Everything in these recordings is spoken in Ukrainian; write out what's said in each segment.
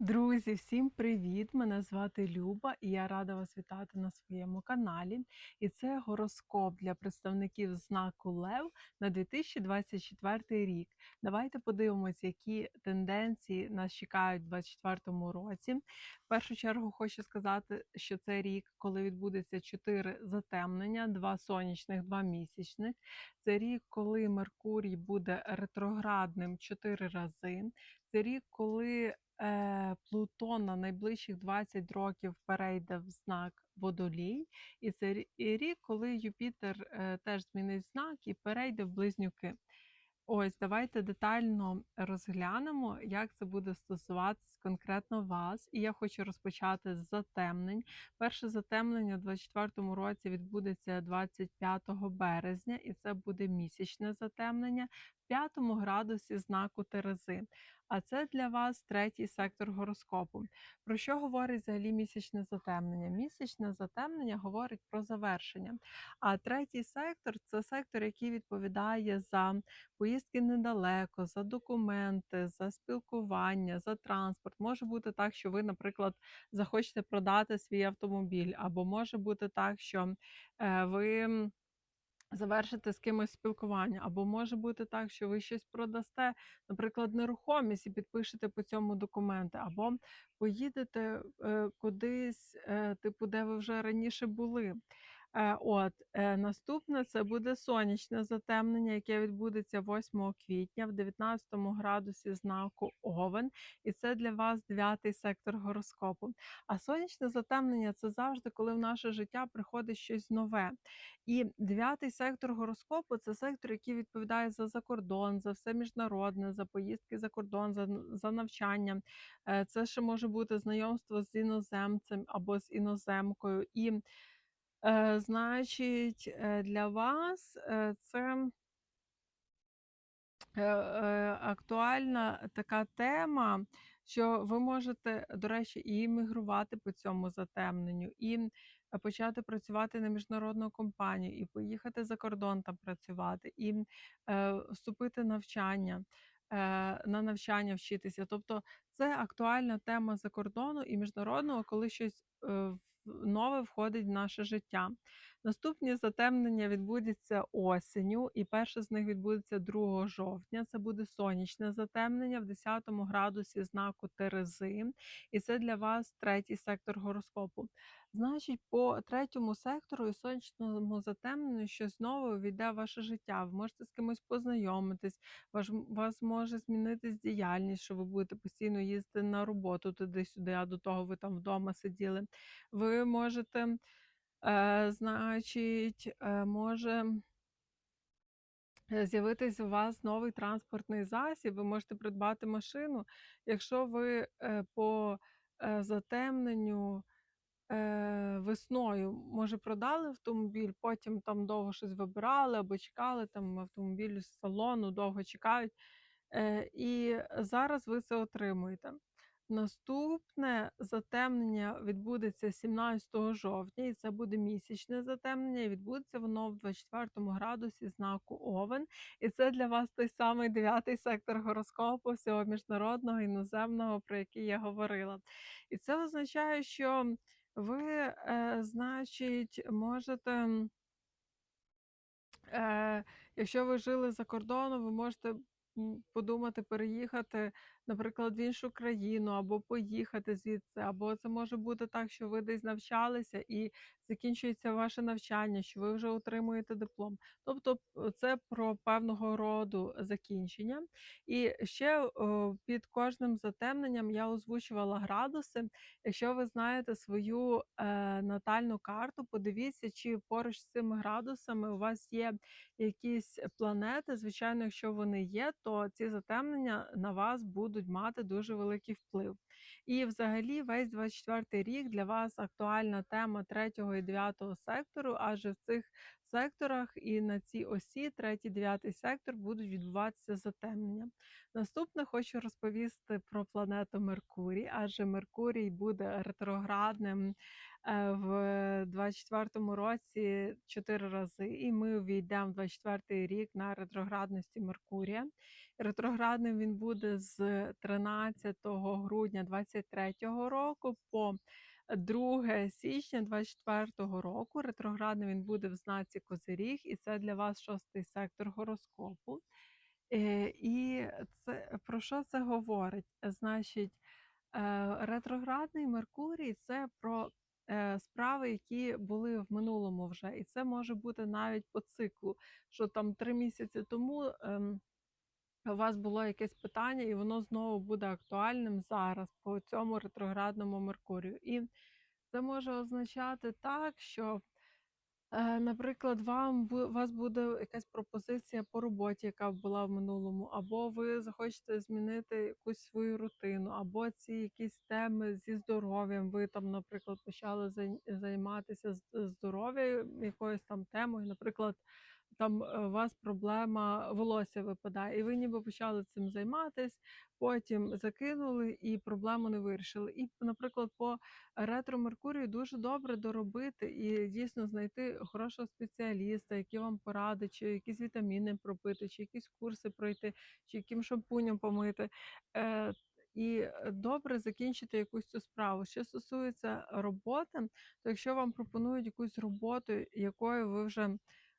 Друзі, всім привіт! Мене звати Люба, і я рада вас вітати на своєму каналі. І це гороскоп для представників знаку Лев на 2024 рік. Давайте подивимось, які тенденції нас чекають у 2024 році. В першу чергу хочу сказати, що це рік, коли відбудеться 4 затемнення, 2 сонячних, 2 місячних. Це рік, коли Меркурій буде ретроградним 4 рази. Це рік, коли Плутон на найближчих 20 років перейде в знак Водолій, і це рік, коли Юпітер е, теж змінить знак і перейде в близнюки. Ось, давайте детально розглянемо, як це буде стосуватись конкретно вас. І я хочу розпочати з затемнень. Перше затемнення у 2024 році відбудеться 25 березня, і це буде місячне затемнення п'ятому градусі знаку Терези. А це для вас третій сектор гороскопу. Про що говорить взагалі місячне затемнення? Місячне затемнення говорить про завершення. А третій сектор це сектор, який відповідає за поїздки недалеко, за документи, за спілкування, за транспорт. Може бути так, що ви, наприклад, захочете продати свій автомобіль, або може бути так, що е, ви завершите з кимось спілкування, або може бути так, що ви щось продасте, наприклад, нерухомість і підпишете по цьому документи, або поїдете е, кудись, е, типу, де ви вже раніше були. Е, От е, наступне це буде сонячне затемнення, яке відбудеться 8 квітня в 19 градусі знаку Овен, і це для вас дев'ятий сектор гороскопу. А сонячне затемнення це завжди, коли в наше життя приходить щось нове. І дев'ятий сектор гороскопу це сектор, який відповідає за закордон, за все міжнародне, за поїздки за кордон, за, за навчання. Е, Це ще може бути знайомство з іноземцем або з іноземкою. І значить, е, для вас е, це актуальна така тема, що ви можете, до речі, і іммігрувати по цьому затемненню, і почати працювати на міжнародну компанію, і поїхати за кордон там працювати, і е, вступити навчання. е, На навчання вчитися, тобто це актуальна тема закордону і міжнародного, коли щось е, в- нове входить в наше життя. Наступні затемнення відбудеться осінню, і перше з них відбудеться 2 жовтня. Це буде сонячне затемнення в 10 градусі знаку Терези, і це для вас третій сектор гороскопу. Значить, по третьому сектору і сонячному затемненню щось нове війде в ваше життя. Ви можете з кимось познайомитись, ваш, вас може змінитись діяльність, що ви будете постійно їздити на роботу туди-сюди, а до того ви там вдома сиділи. Ви можете Е, значить, е, може е, з'явитись у вас новий транспортний засіб, ви можете придбати машину. Якщо ви е, по е, затемненню е, весною, може, продали автомобіль, потім там довго щось вибирали або чекали, там автомобіль з салону довго чекають, і зараз ви це отримуєте. Наступне затемнення відбудеться 17 жовтня, і це буде місячне затемнення. і Відбудеться воно в 24 градусі знаку Овен. І це для вас той самий дев'ятий сектор гороскопу всього міжнародного іноземного, про який я говорила. І це означає, що ви, е, значить, можете. Е, якщо ви жили за кордоном, ви можете подумати переїхати, наприклад, в іншу країну, або поїхати звідси, або це може бути так, що ви десь навчалися і закінчується ваше навчання, що ви вже отримуєте диплом. Тобто це про певного роду закінчення. І ще під кожним затемненням я озвучувала градуси. Якщо ви знаєте свою е, натальну карту, подивіться, чи поруч з цими градусами у вас є якісь планети. Звичайно, якщо вони є, то ці затемнення на вас будуть мати дуже великий вплив. І взагалі весь 24 рік для вас актуальна тема 3 і 9 сектору, адже в цих секторах, і на цій осі, 3, 9 сектор, будуть відбуватися затемнення. Наступне хочу розповісти про планету Меркурій, адже Меркурій буде ретроградним в 24 році 4 рази, і ми увійдемо в 24 рік на ретроградності Меркурія. Ретроградним він буде з 13 грудня 23 року по 2 січня 24 року. Ретроградним він буде в знаці Козиріг, і це для вас шостий сектор гороскопу. Е, І це про що це говорить? Значить, е, ретроградний Меркурій це про е, справи, які були в минулому вже. І це може бути навіть по циклу, що там три місяці тому. ем, у вас було якесь питання, і воно знову буде актуальним зараз по цьому ретроградному Меркурію. І це може означати так, що, е, наприклад, вам у вас буде якась пропозиція по роботі, яка була в минулому, або ви захочете змінити якусь свою рутину, або ці якісь теми зі здоров'ям. Ви там, наприклад, почали займатися здоров'ям, якоюсь там темою, наприклад там е, у вас проблема волосся випадає, і ви ніби почали цим займатись, потім закинули і проблему не вирішили. І, наприклад, по ретро Меркурію дуже добре доробити і дійсно знайти хорошого спеціаліста, який вам порадить, чи якісь вітаміни пропити, чи якісь курси пройти, чи яким шампунем помити. Е, і добре закінчити якусь цю справу. Що стосується роботи, то якщо вам пропонують якусь роботу, якою ви вже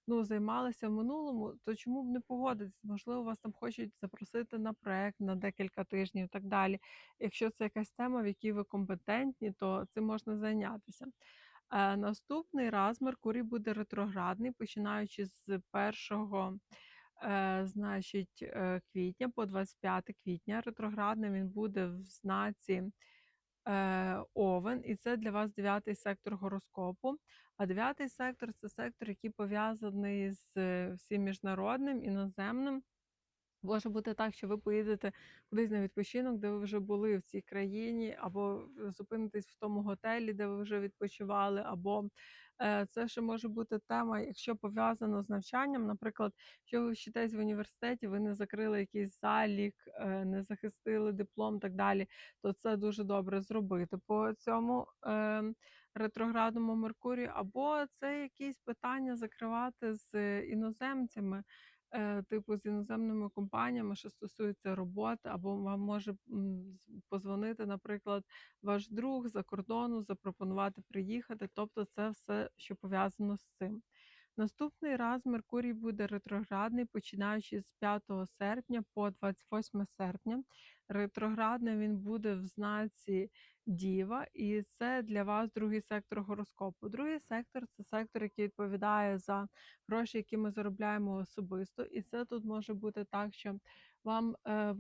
ну, займалися в минулому, то чому б не погодитись? Можливо, вас там хочуть запросити на проект на декілька тижнів і так далі. Якщо це якась тема, в якій ви компетентні, то цим можна зайнятися. Е, наступний раз Меркурій буде ретроградний, починаючи з 1 е, значить, е, квітня по 25 квітня. Ретроградним він буде в знаці Овен, і це для вас дев'ятий сектор гороскопу. А дев'ятий сектор це сектор, який пов'язаний з е, всім міжнародним, іноземним. Може бути так, що ви поїдете кудись на відпочинок, де ви вже були в цій країні, або зупинитесь в тому готелі, де ви вже відпочивали, або е, це ще може бути тема, якщо пов'язано з навчанням. Наприклад, якщо ви вчитесь в університеті, ви не закрили якийсь залік, е, не захистили диплом, так далі, то це дуже добре зробити по цьому е, ретроградному Меркурію, або це якісь питання закривати з іноземцями типу з іноземними компаніями, що стосується роботи, або вам може позвонити, наприклад, ваш друг за кордону, запропонувати приїхати. Тобто, це все, що пов'язано з цим. Наступний раз Меркурій буде ретроградний, починаючи з 5 серпня по 28 серпня. Ретроградний він буде в знаці Діва, і це для вас другий сектор гороскопу. Другий сектор це сектор, який відповідає за гроші, які ми заробляємо особисто. І це тут може бути так, що вам е,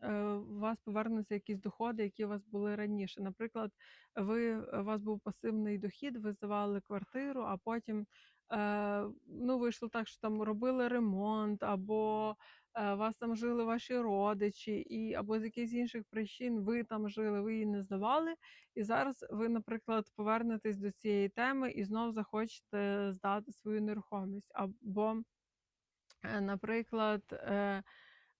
е, у вас повернуться якісь доходи, які у вас були раніше. Наприклад, ви у вас був пасивний дохід, ви здавали квартиру, а потім е, ну, вийшло так, що там робили ремонт, або е, вас там жили ваші родичі, і або з якихось інших причин ви там жили, ви її не здавали. І зараз ви, наприклад, повернетесь до цієї теми і знов захочете здати свою нерухомість. Або, е, наприклад, е,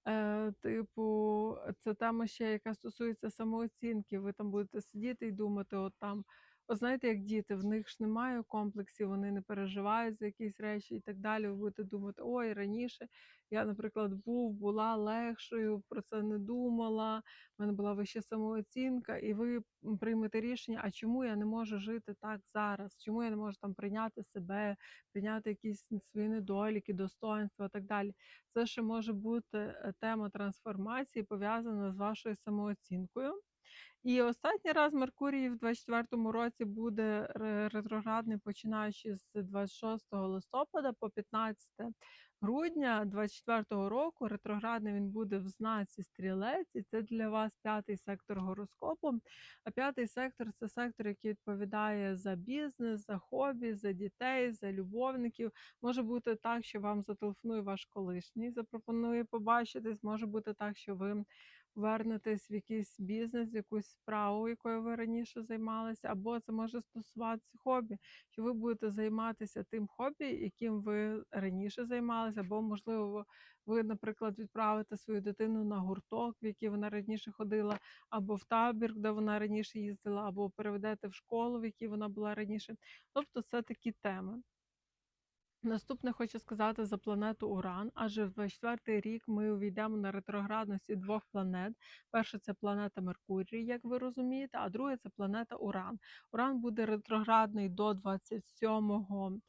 е, типу, це тема ще, яка стосується самооцінки. Ви там будете сидіти і думати, от там. От знаєте, як діти, в них ж немає комплексів, вони не переживають за якісь речі і так далі. Ви будете думати, ой, раніше я, наприклад, був, була легшою, про це не думала, в мене була вища самооцінка, і ви приймете рішення, а чому я не можу жити так зараз? Чому я не можу там прийняти себе, прийняти якісь свої недоліки, достоинства і так далі. Це ще може бути е, тема трансформації, пов'язана з вашою самооцінкою. І останній раз Меркурій в 24-му році буде ретроградний, починаючи з 26 листопада по 15 грудня 24-го року. Ретроградний він буде в знаці стрілець, і це для вас п'ятий сектор гороскопу. А п'ятий сектор це сектор, який відповідає за бізнес, за хобі, за дітей, за любовників. Може бути так, що вам зателефонує ваш колишній, запропонує побачитись. Може бути так, що ви вернетесь в якийсь бізнес, в якусь справу, якою ви раніше займалися, або це може стосуватися хобі, що ви будете займатися тим хобі, яким ви раніше займалися, або, можливо, ви, наприклад, відправите свою дитину на гурток, в який вона раніше ходила, або в табір, де вона раніше їздила, або переведете в школу, в якій вона була раніше. Тобто це такі теми. Наступне хочу сказати за планету Уран, адже в 24 рік ми увійдемо на ретроградності двох планет. Перша це планета Меркурій, як ви розумієте, а друга це планета Уран. Уран буде ретроградний до 27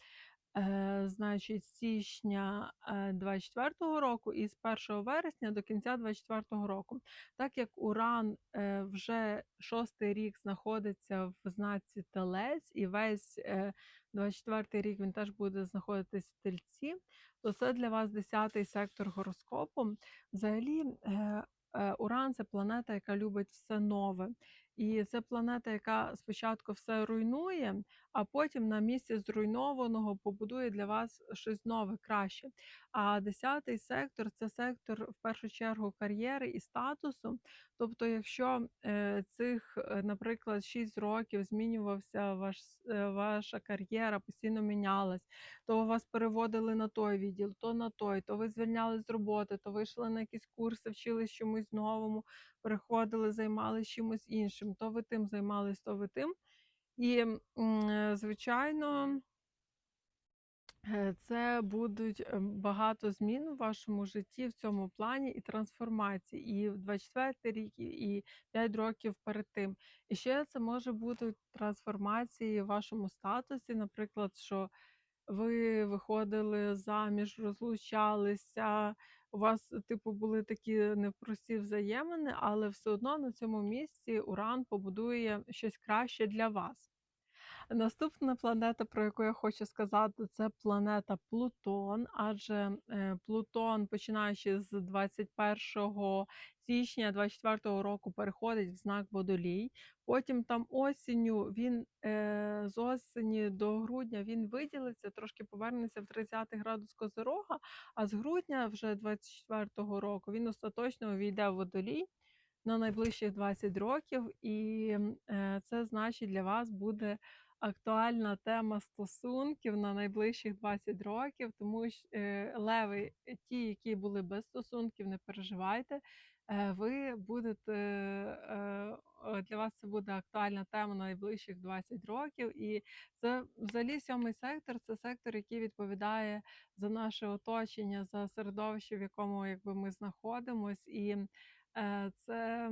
е, значить, січня е, 24 року і з 1 вересня до кінця 24 року. Так як Уран е, вже шостий рік знаходиться в знаці Телець, і весь е, 24 рік він теж буде знаходитись в тельці, то це для вас 10-й сектор гороскопу. Взагалі, е, е, Уран це планета, яка любить все нове. І це планета, яка спочатку все руйнує, а потім на місці зруйнованого побудує для вас щось нове, краще. А 10-й сектор це сектор в першу чергу кар'єри і статусу. Тобто, якщо е, цих, е, наприклад, 6 років змінювався ваш, е, ваша кар'єра, постійно мінялась, то вас переводили на той відділ, то на той, то ви звільнялись з роботи, то вийшли на якісь курси, вчились чомусь новому, переходили, займалися чимось іншим, то ви тим займались, то ви тим. І, е, звичайно, Е, Це будуть е, багато змін у вашому житті в цьому плані і трансформації, і в 24 рік, і і 5 років перед тим. І ще це може бути трансформації в вашому статусі, наприклад, що ви виходили заміж, розлучалися, у вас, типу, були такі непрості взаємини, але все одно на цьому місці Уран побудує щось краще для вас. Наступна планета, про яку я хочу сказати, це планета Плутон, адже е, Плутон, починаючи з 21 січня 24-го року, переходить в знак Водолій. Потім там осінню він е, з осені до грудня він виділиться, трошки повернеться в 30 градус Козирога, а з грудня вже 24 року він остаточно увійде в водолій на найближчих 20 років, і е, це значить для вас буде актуальна тема стосунків на найближчих 20 років, тому що е, леви, е, ті, які були без стосунків, не переживайте. Е, ви будете для вас це буде актуальна тема на найближчих 20 років. І це взагалі сьомий сектор це сектор, який відповідає за наше оточення, за середовище, в якому якби ми знаходимось, і це.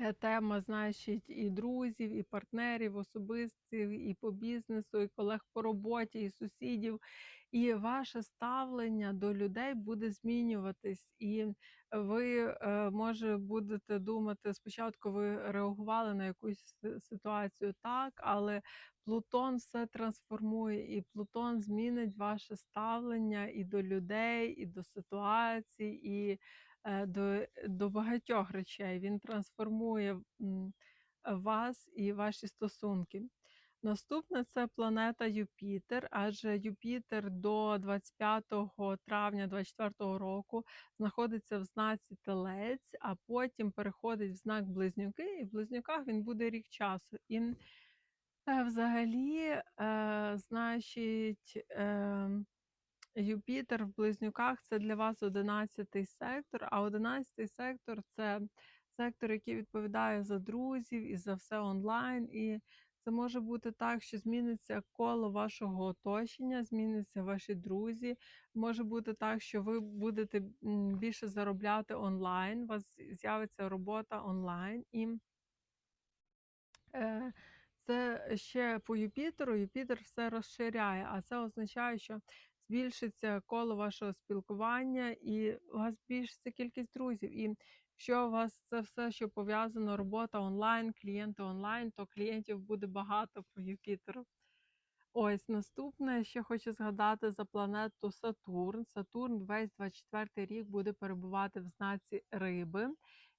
Е, тема, значить, і друзів, і партнерів, особистих, і по бізнесу, і колег по роботі, і сусідів. І ваше ставлення до людей буде змінюватись. І ви, е, може, будете думати, спочатку ви реагували на якусь ситуацію так, але Плутон все трансформує, і Плутон змінить ваше ставлення і до людей, і до ситуацій. і до до багатьох речей. Він трансформує вас і ваші стосунки. Наступне це планета Юпітер, адже Юпітер до 25 травня 2024 року знаходиться в знаці Телець, а потім переходить в знак Близнюки, і в Близнюках він буде рік часу. І е, взагалі, е, значить, е, Юпітер в близнюках це для вас 11 сектор, а 11 сектор це сектор, який відповідає за друзів і за все онлайн. І це може бути так, що зміниться коло вашого оточення, зміниться ваші друзі. Може бути так, що ви будете більше заробляти онлайн, у вас з'явиться робота онлайн. І е, це ще по Юпітеру. Юпітер все розширяє, а це означає, що збільшиться коло вашого спілкування, і у вас збільшиться кількість друзів. І якщо у вас це все, що пов'язано, робота онлайн, клієнти онлайн, то клієнтів буде багато по Юпітеру. Ось наступне, ще хочу згадати за планету Сатурн. Сатурн весь 24 рік буде перебувати в знаці риби,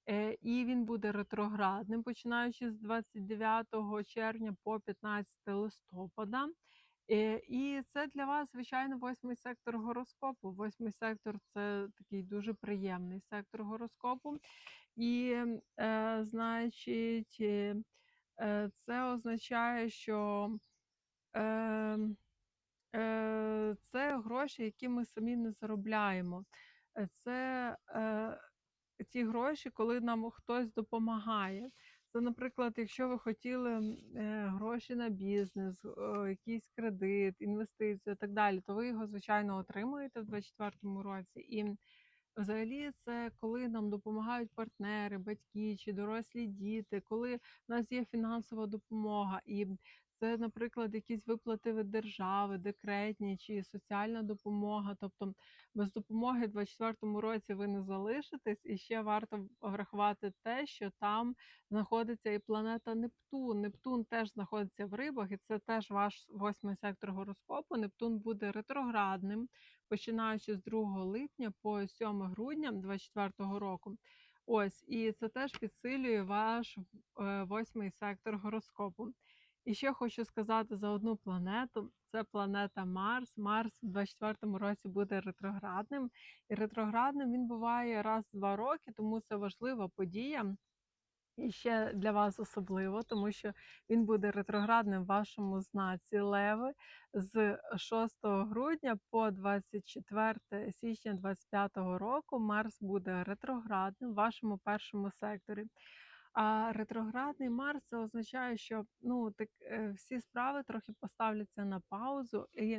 е, і він буде ретроградним, починаючи з 29 червня по 15 листопада. Е, І це для вас, звичайно, восьмий сектор гороскопу. Восьмий сектор це такий дуже приємний сектор гороскопу. І, е, значить, е, е, це означає, що е, е, це гроші, які ми самі не заробляємо. Е, Це е, ті гроші, коли нам хтось допомагає. Це, наприклад, якщо ви хотіли е, гроші на бізнес, якийсь кредит, інвестицію і так далі, то ви його, звичайно, отримуєте в 2024 році. І взагалі це коли нам допомагають партнери, батьки чи дорослі діти, коли в нас є фінансова допомога. І це, наприклад, якісь виплати від держави, декретні чи соціальна допомога. Тобто без допомоги в 2024 році ви не залишитесь, і ще варто врахувати те, що там знаходиться і планета Нептун. Нептун теж знаходиться в рибах, і це теж ваш восьмий сектор гороскопу. Нептун буде ретроградним, починаючи з 2 липня по 7 грудня 2024 року. Ось, і це теж підсилює ваш е, восьмий сектор гороскопу. І ще хочу сказати за одну планету: це планета Марс. Марс в 24-му році буде ретроградним. І ретроградним він буває раз в два роки, тому це важлива подія. І ще для вас особливо, тому що він буде ретроградним в вашому знаці Леви з 6 грудня по 24 січня 25 року. Марс буде ретроградним в вашому першому секторі. А ретроградний Марс це означає, що ну так е, всі справи трохи поставляться на паузу, і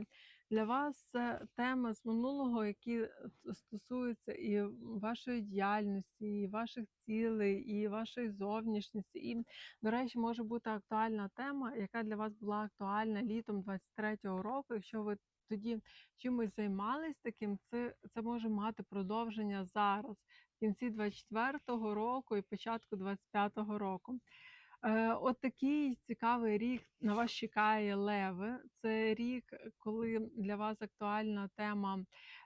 для вас це теми з минулого, які е, стосуються і вашої діяльності, і ваших цілей, і вашої зовнішності. І, до речі, може бути актуальна тема, яка для вас була актуальна літом 23-го року. Якщо ви тоді чимось займались таким, це, це може мати продовження зараз кінці 24-го року і початку 25-го року. Е, От такий цікавий рік на вас чекає леви. Це рік, коли для вас актуальна тема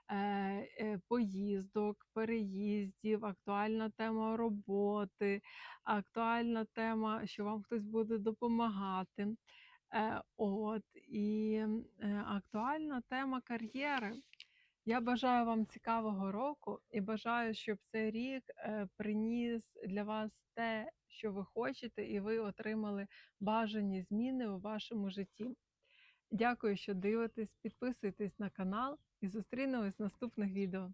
е, е, поїздок, переїздів, актуальна тема роботи, актуальна тема, що вам хтось буде допомагати. От і актуальна тема кар'єри. Я бажаю вам цікавого року і бажаю, щоб цей рік е, приніс для вас те, що ви хочете, і ви отримали бажані зміни у вашому житті. Дякую, що дивитесь, підписуйтесь на канал і зустрінемось в наступних відео.